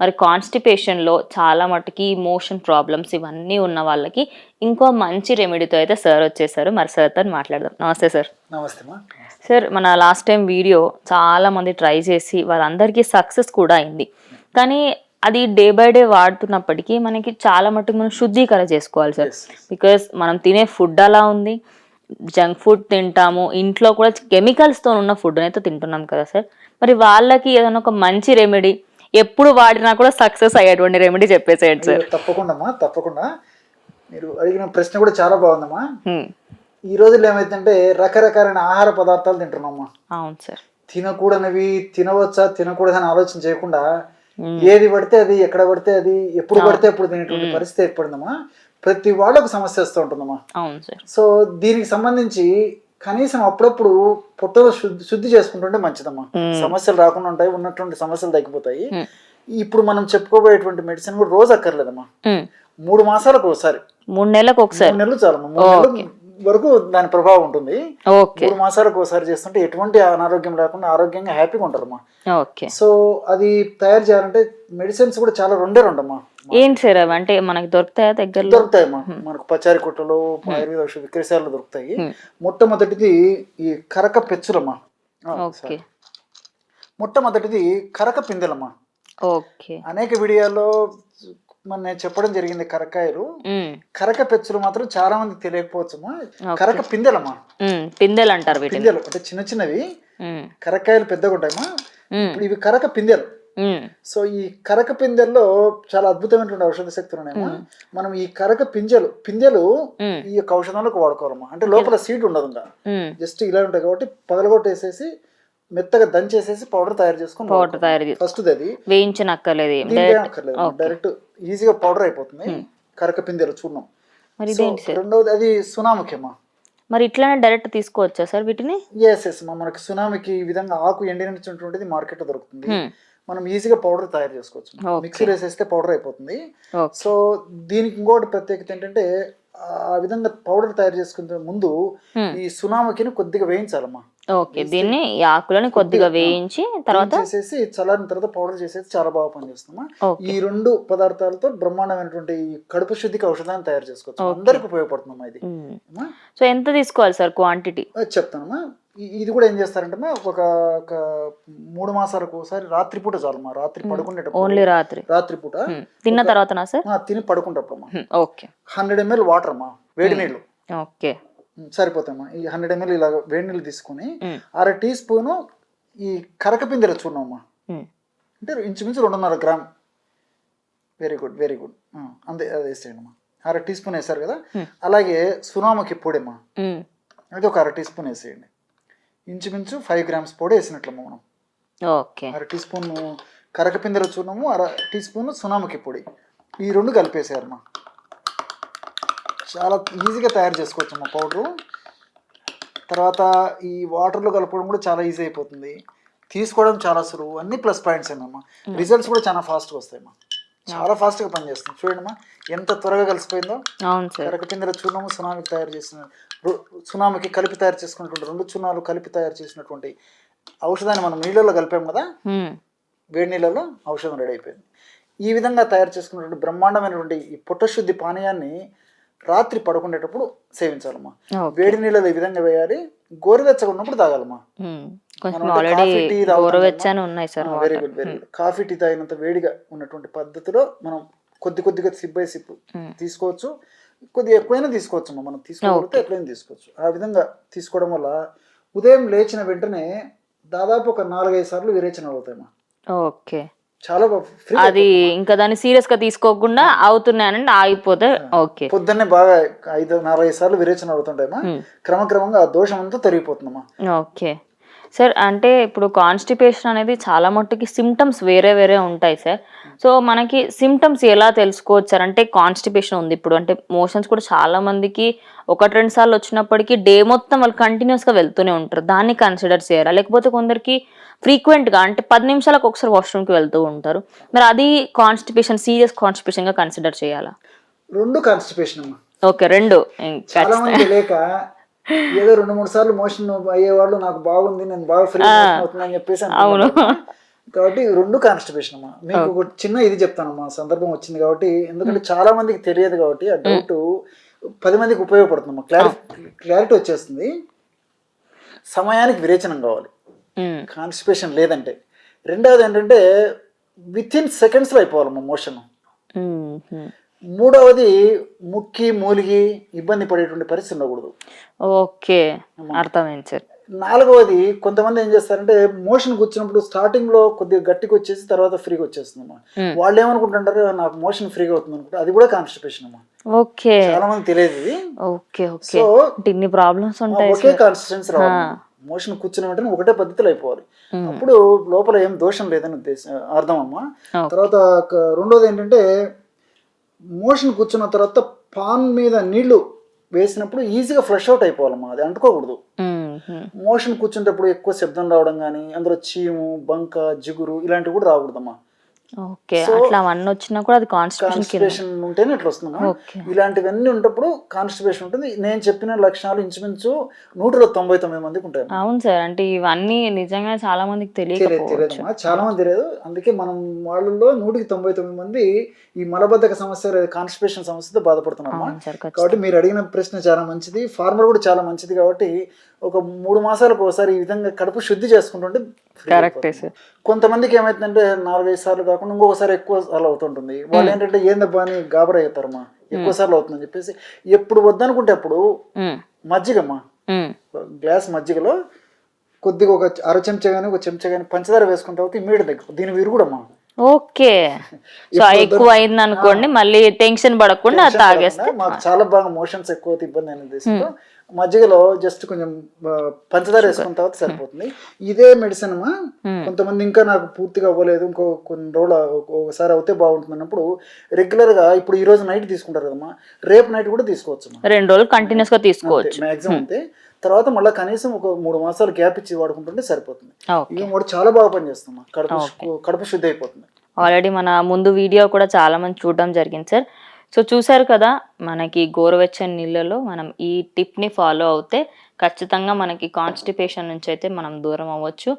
మరి కాన్స్టిపేషన్లో చాలా మటుకి మోషన్ ప్రాబ్లమ్స్ ఇవన్నీ ఉన్న వాళ్ళకి ఇంకో మంచి రెమెడీతో అయితే సార్ వచ్చేసారు. మరి సార్తో మాట్లాడదాం. నమస్తే సార్ నమస్తే సార్ మన లాస్ట్ టైం వీడియో చాలా మంది ట్రై చేసి వాళ్ళందరికీ సక్సెస్ కూడా అయింది. కానీ అది డే బై డే వాడుతున్నప్పటికీ మనకి చాలా మటుకు మనం శుద్ధీకరణ చేసుకోవాలి సార్. బికాస్ మనం తినే ఫుడ్ అలా ఉంది. జంక్ ఫుడ్ తింటాము. ఇంట్లో కూడా కెమికల్స్తో ఉన్న ఫుడ్ అయితే తింటున్నాం కదా సార్ మరి వాళ్ళకి ఏదైనా ఒక మంచి రెమెడీ ఎప్పుడు వాడినా కూడా సక్సెస్ అయ్యేటువంటి రెమెడీ చెప్పేసేయండి సార్. తప్పకుండా తప్పకుండా. మీరు అడిగిన ప్రశ్న కూడా చాలా బాగుందమ్మా. ఈ రోజుల్లో ఏమైందంటే రకరకాలైన ఆహార పదార్థాలు తింటున్నామా అవును సార్. తినకూడనివి తినవచ్చా తినకూడదని ఆలోచన చేయకుండా ఏది పడితే అది ఎక్కడ పడితే అది ఎప్పుడు పడితే అప్పుడు తినేటువంటి పరిస్థితి ఏర్పడిందమ్మా. ప్రతి వాళ్ళకు సమస్య వస్తూ ఉంటుందమ్మా. అవును సార్. సో దీనికి సంబంధించి కనీసం అప్పుడప్పుడు పొట్టలో శుద్ధి శుద్ధి చేసుకుంటుంటే మంచిదమ్మా. సమస్యలు రాకుండా ఉంటాయి ఉన్నటువంటి సమస్యలు తగ్గిపోతాయి. ఇప్పుడు మనం చెప్పుకోబోయేటువంటి మెడిసిన్ కూడా రోజు అక్కర్లేదమ్మా. మూడు మాసాలకు ఒకసారి. మూడు నెలలకు ఒకసారి. మూడు నెలలు చాలమ్మా. మూడు నెలలు వరకు దాని ప్రభావం ఉంటుంది. మూడు మాసాలకు ఒకసారి చేస్తుంటే ఎటువంటి అనారోగ్యం రాకుండా ఆరోగ్యంగా హ్యాపీగా ఉంటారమ్మా. సో అది తయారు చేయాలంటే మెడిసిన్స్ కూడా చాలా రెండే రెండమ్మా. ఏంటి సార్ అవి అంటే మనకి దొరుకుతాయా దగ్గరలో? దొరుకుతాయమ్మా మనకు పచారి కొట్టలు ఆయుర్వేద ఔషధ విక్రయశాలలో దొరుకుతాయి. మొట్టమొదటిది ఈ కరక పెచ్చులమ్మా. ఓకే. మొట్టమొదటిది కరక పిందెలమ్మా. ఓకే. అనేక వీడియోల్లో మన చెప్పడం జరిగింది కరకాయలు. కరక పెచ్చులు మాత్రం చాలా మంది తెలియకపోవచ్చమ్మా కరక పిందెలమ్మా. పిందెలు అంటారు పిందెలు. అంటే చిన్న చిన్నవి. కరకాయలు పెద్దగా ఉంటాయమ్మా ఇప్పుడు ఇవి కరక పిందెలు. సో ఈ కరక పిందెల్లో చాలా అద్భుతమైనటువంటి ఔషధ శక్తులు ఉన్నాయమ్మా. మనం ఈ కరక పింజలు పిందెలు ఉమ్, ఈ యొక్క ఔషధాలకు వాడుకోవాలమ్మా. అంటే లోపల సీడ్ ఉండదు. జస్ట్ ఇలా ఉంటాయి కాబట్టి పగలగొట్టేసేసి మెత్తగా దంచేసేసి పౌడర్ తయారు చేసుకుని పౌడర్ తయారు ఫస్ట్ అది. వేయించనక్కర్లేదు డైరెక్ట్ ఈజీగా పౌడర్ అయిపోతుంది. కరక పిందెలు సార్? రెండవది అది సునాముఖిమ్మా మరి ఇట్లానే డైరెక్ట్ తీసుకోవచ్చా సార్ వీటిని? ఎస్ ఎస్ మనకి సునామికి ఈ విధంగా ఆకు ఎండినటువంటిది మార్కెట్ దొరుకుతుంది. మనం ఈజీగా పౌడర్ తయారు చేసుకోవచ్చు. మిక్సీ వేసేస్తే పౌడర్ అయిపోతుంది. సో దీనికి ఇంకోటి ప్రత్యేకత ఏంటంటే ఆ విధంగా పౌడర్ తయారు చేసుకునే ముందు. ఈ సునామకిని కొద్దిగా వేయించాలమ్మా. ఓకే. దీన్ని ఈ ఆకులని కొద్దిగా వేయించి తర్వాత చేసేసి చల్లారిన తర్వాత పౌడర్ చేసేసి చాలా బాగా పనిచేస్తుందమ్మా. ఈ రెండు పదార్థాలతో బ్రహ్మాండమైనటువంటి కడుపు శుద్ధికి ఔషధాన్ని తయారు చేసుకోవచ్చు. అందరికి ఉపయోగపడుతుందమ్మా ఇది. సో ఎంత తీసుకోవాలి సార్ క్వాంటిటీ? చెప్తానమ్మా. ఇది కూడా ఏం చేస్తారంటే ఒక ఒక మూడు మాసాలకు ఒకసారి రాత్రిపూట చాలమ్మా. రాత్రి పడుకునేటప్పుడు ఓన్లీ రాత్రి. రాత్రిపూట. తిన్న సార్? ఆ, తిని పడుకుంటప్పుడు అమ్మా ఉమ్, ఓకే. హండ్రెడ్ ఎంఎల్ వాటర్ అమ్మా వేడి నీళ్ళు. ఓకే. సరిపోతాయమ్మా. ఈ హండ్రెడ్ ఎంఎల్ ఇలా వేడి నీళ్ళు తీసుకొని అర టీ స్పూను ఈ కరకపిందెల ఉమ్. అంటే ఇంచుమించు రెండున్నర gram. Very good very good. అంతే అది వేసేయండి అమ్మా అర టీ స్పూన్ వేసారు కదా. అలాగే సునామకి పొడి అమ్మా. అది ఒక అర టీ స్పూన్ వేసేయండి. ఇంచుమించు ఫైవ్ గ్రామ్స్ పొడి వేసినట్లమ్మా మనం ఓకే. అర టీ స్పూన్ కరకపిందెల చూర్ణము అర టీ స్పూన్ సునామకి పొడి. ఈ రెండు కలిపేసారమ్మా చాలా ఈజీగా తయారు చేసుకోవచ్చు అమ్మా పౌడరు. తర్వాత ఈ వాటర్లో కలపడం కూడా చాలా ఈజీ అయిపోతుంది. తీసుకోవడం చాలా సులువు. అన్ని ప్లస్ పాయింట్స్ అమ్మా రిజల్ట్స్ కూడా చాలా ఫాస్ట్గా వస్తాయమ్మా చాలా ఫాస్ట్గా పనిచేస్తుంది. చూడండి అమ్మా ఎంత త్వరగా కలిసిపోయిందో. అవును సార్. కరకపిందెల చూర్ణము సునామికి తయారు చేసిన సునామికి కలిపి తయారు చేసుకున్నటువంటి రెండు చున్నాలు కలిపి తయారు చేసినటువంటి ఔషధాన్ని మనం నీళ్ళలో కలిపాం కదా. వేడి నీళ్ళలో ఔషధం రెడీ అయిపోయింది. ఈ విధంగా తయారు చేసుకున్నటువంటి బ్రహ్మాండమైనటువంటి ఈ పుట్టశుద్ధి పానీయాన్ని రాత్రి పడుకునేటప్పుడు సేవించాలమ్మా. వేడి నీళ్ళలో ఈ విధంగా వేయాలి. గోరువెచ్చగా ఉన్నప్పుడు తాగాలమ్మా. కొంచెం ఆల్రెడీ గోరువెచ్చని ఉన్నాయి sir very good very good coffee tea తాగినంత వేడిగా ఉన్నటువంటి పద్ధతిలో మనం కొద్ది కొద్దిగా సిప్ బై సిప్ Hmm. తీసుకోవచ్చు. కొద్దిగా ఎక్కువైనా తీసుకోవచ్చు. మనం తీసుకోగలిగితే ఎట్లయినా తీసుకోవచ్చు. ఆ విధంగా తీసుకోవడం వల్ల ఉదయం లేచిన వెంటనే దాదాపు ఒక నాలుగైదు సార్లు విరేచన అవుతాయమ్మా ఓకే చాలా ఫ్రీ అది ఇంకా దాన్ని సీరియస్గా తీసుకోకుండా అవుతున్నాయనండి ఆగిపోతే ఓకే పొద్దున్నే బాగా ఐదు నాలుగైదు సార్లు విరేచన అవుతుంటాయమ్మా Hmm. క్రమక్రమంగా ఆ దోషం అంతా తరిగిపోతుందమ్మా ఓకే సార్ అంటే ఇప్పుడు కాన్స్టిపేషన్ అనేది చాలా మట్టుకి సిమ్టమ్స్ వేరే వేరే ఉంటాయి సార్. సో మనకి సిమ్టమ్స్ ఎలా తెలుసుకోవచ్చు సార్? అంటే కాన్స్టిపేషన్ ఉంది ఇప్పుడు. అంటే మోషన్స్ కూడా చాలా మందికి ఒకటి రెండు సార్లు వచ్చినప్పటికీ డే మొత్తం వాళ్ళు కంటిన్యూస్గా వెళ్తూనే ఉంటారు. దాన్ని కన్సిడర్ చేయాలా? లేకపోతే కొందరికి ఫ్రీక్వెంట్గా అంటే పది నిమిషాలకు ఒకసారి వాష్రూమ్కి వెళ్తూ ఉంటారు. మరి అది కాన్స్టిపేషన్ సీరియస్ కాన్స్టిపేషన్గా కన్సిడర్ చేయాలా? రెండు కాన్స్టిపేషన్ అమ్మా. ఓకే రెండు. చాలా మంది తెలియక ఏదో రెండు మూడు సార్లు మోషన్ అయ్యేవాళ్ళు నాకు బాగుంది నేను బాగా ఫ్రీ అవుతుందని చెప్పేసి అవును. కాబట్టి రెండు కాన్స్టిపేషన్ అమ్మా. మీకు ఒక చిన్న ఇది చెప్తానమ్మా సందర్భం వచ్చింది కాబట్టి. ఎందుకంటే చాలా మందికి తెలియదు కాబట్టి ఆ డౌట్ పది మందికి ఉపయోగపడుతుందమ్మా క్లారిటీ క్లారిటీ వచ్చేస్తుంది. సమయానికి విరేచనం కావాలి. కాన్స్టిపేషన్ లేదంటే. రెండవది ఏంటంటే విత్ ఇన్ సెకండ్స్లో అయిపోవాలమ్మా మోషన్. మూడవది ముక్కి మూలిగి ఇబ్బంది పడేటువంటి పరిస్థితి ఉండకూడదు. ఓకే అర్థమైంది సార్ నాలుగవది కొంతమంది ఏం చేస్తారంటే మోషన్ కూర్చున్నప్పుడు స్టార్టింగ్లో కొద్దిగా గట్టికి వచ్చేసి తర్వాత ఫ్రీగా వచ్చేస్తుందమ్మా. Hmm. వాళ్ళు ఏమనుకుంటుంటారు నాకు మోషన్ ఫ్రీగా అవుతుంది అనుకుంటారు అది కూడా కాన్స్టిపేషన్ అమ్మా. ఓకే. చాలా మంది తెలియదు ఇది. Okay okay. సో ఇన్ని ప్రాబ్లమ్స్ ఉంటాయి ఒకే రావాలి మోషన్ కూర్చున్న వెంటనే ఒకటే పద్ధతిలో అయిపోవాలి. అప్పుడు లోపల ఏం దోషం లేదని ఉద్దేశం అర్థం అమ్మా. తర్వాత రెండోది ఏంటంటే మోషన్ కూర్చున్న తర్వాత పాన్ మీద నీళ్ళు వేసినప్పుడు ఈజీగా ఫ్లష్ అవుట్ అయిపోవాలమ్మా అది అంటుకోకూడదు. మోషన్ కూర్చుంటప్పుడు ఎక్కువ శబ్దం రావడం కానీ అందులో చీము బంక జిగురు ఇలాంటివి కూడా రాకూడదమ్మా ఓకే అట్లా అవన్నీ వచ్చినా కూడా అది కాన్స్టిపేషన్ ఉంటేనే ఇట్లా వస్తుందమ్మా ఓకే. ఇలాంటివన్నీ ఉన్నప్పుడు కాన్స్టిపేషన్ ఉంటుంది. నేను చెప్పిన లక్షణాలు ఇంచుమించు నూటిలో తొంభై తొమ్మిది మందికి ఉంటాయి అవును సార్ అంటే ఇవన్నీ నిజంగా చాలా మందికి తెలియదు చాలా మంది తెలియదు. అందుకే మనం వాళ్ళలో నూటికి తొంభై తొమ్మిది మంది ఈ మలబద్ధక సమస్య కాన్స్టిపేషన్ సమస్యతో ఖచ్చితంగా. కాబట్టి మీరు అడిగిన ప్రశ్న చాలా మంచిది. ఫార్మర్ కూడా చాలా మంచిది కాబట్టి ఒక మూడు మాసాలకు ఒకసారి ఈ విధంగా కడుపు శుద్ధి చేసుకుంటుంటే కొంతమందికి ఏమైతుందంటే నాలుగైదు సార్లు కాకుండా ఇంకొకసారి ఎక్కువ సార్లు అవుతుంటుంది. వాళ్ళు ఏంటంటే ఏందబ్బా అని గాబరా అవుతారమ్మా ఎక్కువ సార్లు అవుతుందని చెప్పేసి ఎప్పుడు వద్దనుకుంటే అప్పుడు మజ్జిగమ్మా. గ్లాస్ మజ్జిగలో కొద్దిగా ఒక అర చెంచా కానీ ఒక చెంచా కానీ పంచదార వేసుకుంటే అవుతే ఇమ్మీడియట్ దగ్గర దీని విరుగుడమ్మా ఓకే. సో ఎక్కువ అయింది అనుకోండి మళ్ళీ టెన్షన్ పడకుండా తాగేస్తే మాకు చాలా బాగా మోషన్స్ ఎక్కువ ఇబ్బంది అనే ఉద్దేశంతో మజ్జిగలో జస్ట్ కొంచెం పంచదార వేసుకున్న తర్వాత సరిపోతుంది. ఇదే మెడిసిన్ అమ్మా కొంతమంది ఇంకా నాకు పూర్తిగా అవ్వలేదు. ఇంకో కొన్ని రోజులు ఒక- ఒకసారి అవుతే బాగుంటుంది అన్నప్పుడు రెగ్యులర్గా ఇప్పుడు ఈ రోజు నైట్ తీసుకుంటారు కదమ్మా. రేపు నైట్ కూడా తీసుకోవచ్చు రెండు రోజులు కంటిన్యూస్గా తీసుకోవచ్చు. మాక్సిమం అంతే. తర్వాత మళ్ళీ కనీసం ఒక మూడు మాసాలు గ్యాప్ ఇచ్చి వాడుకుంటుంటే సరిపోతుంది. ఇవి కూడా చాలా బాగా పనిచేస్తుంది కడుపు కడుపు శుద్ధి అయిపోతుంది. ఆల్రెడీ మన ముందు వీడియో కూడా చాలా మంది చూడడం జరిగింది సార్ సో చూసారు కదా మనకి గోరువెచ్చని నీళ్ళలో మనం ఈ టిప్ని ఫాలో అవుతే ఖచ్చితంగా మనకి కాన్స్టిపేషన్ నుంచి అయితే మనం దూరం అవ్వచ్చు.